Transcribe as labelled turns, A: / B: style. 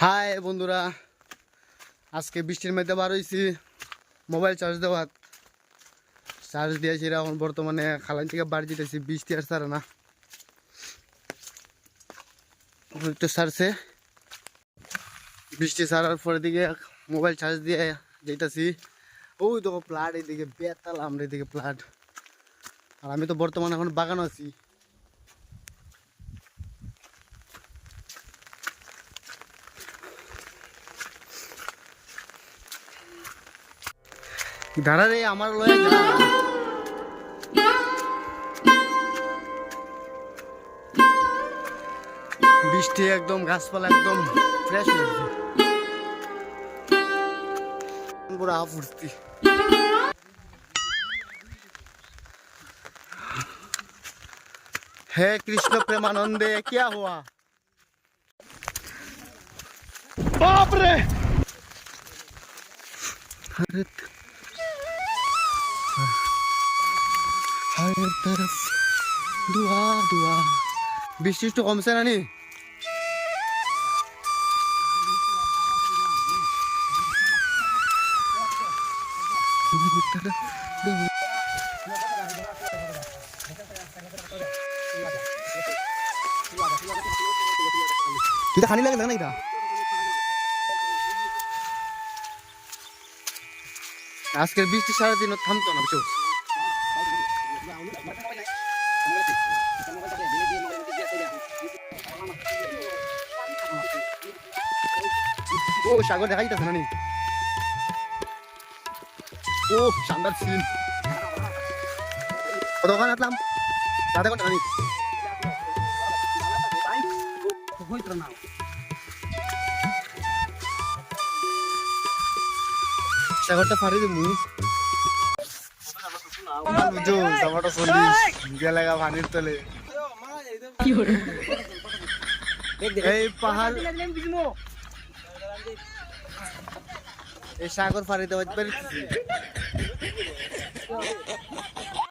A: High বন্ধুরা, আজকে বৃষ্টির মধ্যে বার হয়েছি মোবাইল চার্জ দেওয়া চার্জ দিয়েছি এখন বর্তমানে খালান থেকে বাড়ি যেতেছি বৃষ্টি আর সারে না। একটু সারছে বৃষ্টি সারার পরে দিকে মোবাইল চার্জ দিয়ে যেতেছি ওই দেখো প্লাট এইদিকে বেতাল, আমরা এদিকে প্লাট আর আমি তো বর্তমানে এখন বাগান আছি। দাঁড়া রে, আমার যা। বৃষ্টি একদম, গাছপালা একদম ফ্রেশ হয়েছে হে কৃষ্ণ প্রেমানন্দে, কিয়া হওয়া বাপরে! हर हर तरफ दुआ दुआ বৃষ্টি একটু কমছে না নি এটা খানি লাগে না এটা আজকের বৃষ্টি সারাদিন থামতো না বুঝছো ও সাগর দেখা যাইতেছে না ও শানদার সিন কত ওখানে আসলাম সাড়ে কটা নি সাগরটা ফাড়ি বুঝো চল্লিশ গেলেগা পানির তলে। এই পাহাড় এই সাগর ফাড়ি দেওয়া পারি